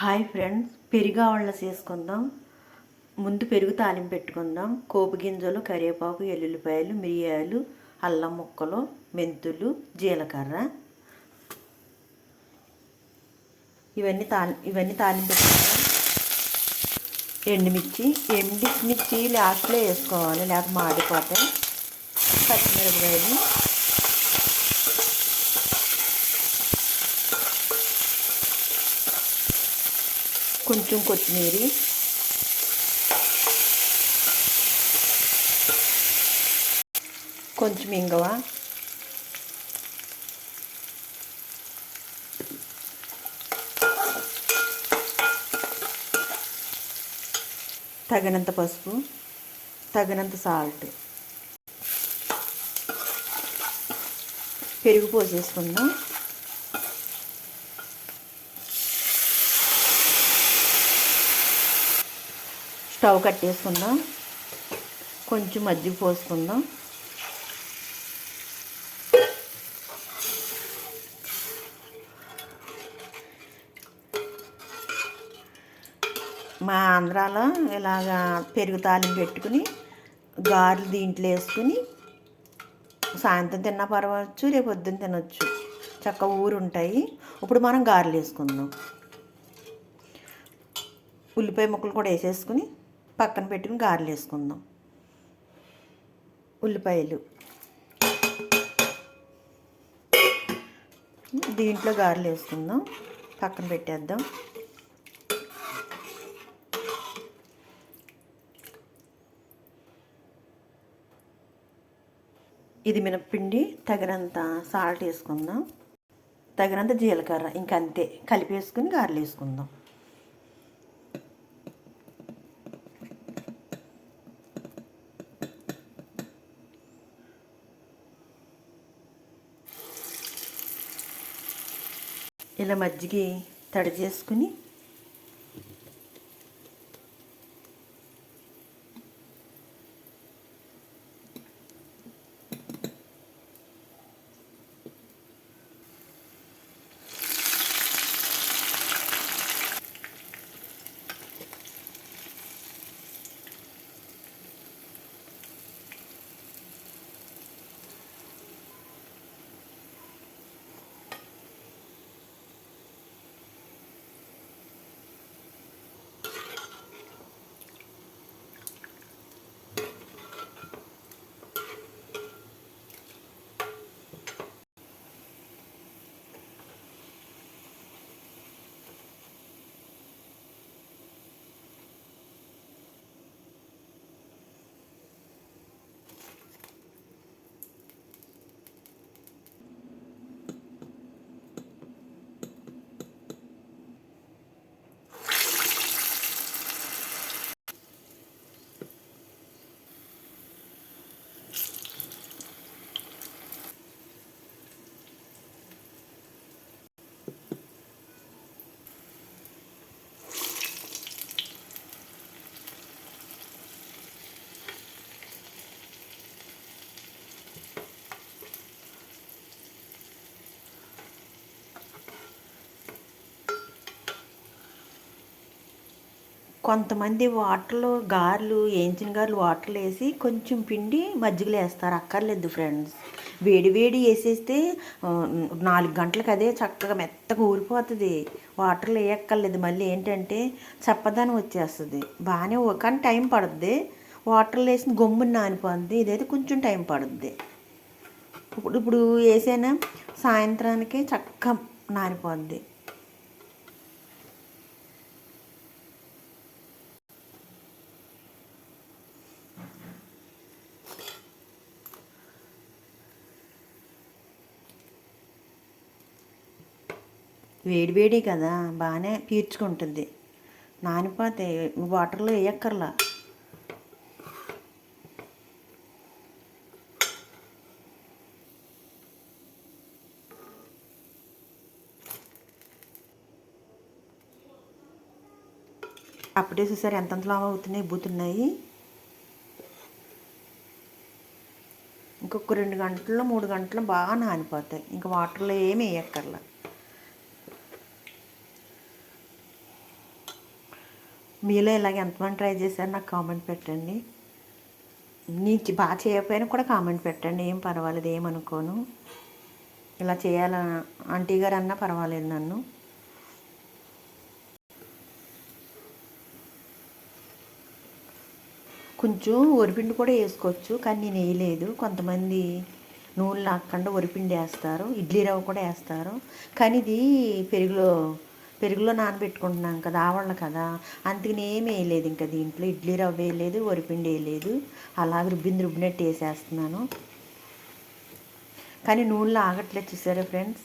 Hi friends పెరుగావళ్ళ చేసుకుందాం. ముందు పెరుగు తాలింపు పెట్టుకుందాం. కోపు గింజలు కరివేపాకు ఎల్లుల్లిపాయలు మిరియాలు అల్లం ముక్కలు మెంతులు జీలకర్ర. ఇవన్నీ తాలి ఇవన్నీ తాలింపు పెట్టుకుందాం. ఎండుమిర్చి ఎండుమిర్చి లాస్ట్లో వేసుకోవాలి లేకపోతే మాడిపోతాయి. పచ్చిమిరపకాయలు. కొంచెం కొత్తిమీర. కొంచెం ఇంగవ. తగినంత పసుపు తగినంత సాల్ట్. పెరుగు పోసేసుకుందాం. స్టవ్ కట్టేసుకుందాం. కొంచెం మజ్జిగ పోసుకుందాం. మా ఆంధ్రాలో ఇలాగా పెరుగు తాలింపు పెట్టుకుని గారెలు దీంట్లో వేసుకుని సాయంత్రం తిన్నా పర్వచ్చు రేపు పొద్దున్న తినొచ్చు. చక్క ఊరు ఉంటాయి ఇప్పుడు మనం గారెలు వేసుకుందాం. ఉల్లిపాయ ముక్కలు కూడా వేసేసుకుని పక్కన పెట్టుకుని గారెలు వేసుకుందాం. ఉల్లిపాయలు. దీంట్లో గారెలు వేసుకుందాం. పక్కన పెట్టేద్దాం. ఇది మినప్పిండి తగినంత సాల్ట్ వేసుకుందాం. తగినంత జీలకర్ర ఇంకంతే. కలిపేసుకుని గారెలు వేసుకుందాం. ఇలా మజ్జిగ తడి చేసుకుని కొంతమంది వాటర్లో గారెలు వేయించిన గారెలు వాటర్లో వేసి కొంచెం పిండి మజ్జిగలో వేస్తారు. అక్కర్లేదు ఫ్రెండ్స్. వేడి వేడి వేసేస్తే నాలుగు గంటలకు అదే చక్కగా మెత్తగా ఊరిపోతుంది. వాటర్లో వేయక్కర్లేదు. మళ్ళీ ఏంటంటే చప్పదనం వచ్చేస్తుంది. బాగానే కానీ టైం పడుద్ది. వాటర్లో వేసిన గమ్మున నానిపోద్ది. ఇదైతే కొంచెం టైం పడుద్ది. ఇప్పుడు ఇప్పుడు వేసానా? సాయంత్రానికి చక్కగా నానిపోద్ది. వేడి వేడి కదా బాగానే పీల్చుకుంటుంది నానిపోతే వాటర్లో వేయక్కర్లా? అప్పుడే చూసారు ఎంతంత లావు అవుతున్నాయి బూతున్నాయి? ఇంకొక రెండు గంటల్లో మూడు గంటలు బాగా నానిపోతాయి. ఇంకా వాటర్లో ఏమి వేయక్కర్లా. మీలో ఇలాగ ఎంతమంది ట్రై చేశారు నాకు కామెంట్ పెట్టండి. నీ బాగా చేయకపోయినా కూడా కామెంట్ పెట్టండి. ఏం పర్వాలేదు ఏమనుకోను ఇలా చేయాల? ఆంటీ గారు అన్నా పర్వాలేదు నన్ను. కొంచెం వరిపిండి కూడా వేసుకోవచ్చు కానీ నేను వేయలేదు. కొంతమంది నూనె లాక్కుండా వరిపిండి వేస్తారు ఇడ్లీ రవ్వ కూడా వేస్తారు. కానీ ఇది పెరుగులో పెరుగులో నానబెట్టుకుంటున్నాం కదా ఆవళ్ళ కదా. అందుకని ఏమి వేయలేదు ఇంకా దీంట్లో. ఇడ్లీ రవ్వ వేయలేదు వరిపిండి వేయలేదు. అలా రుబ్బింది రుబ్బినట్టు వేసేస్తున్నాను. కానీ నూనెలో ఆగట్లేదు చూసారా ఫ్రెండ్స్?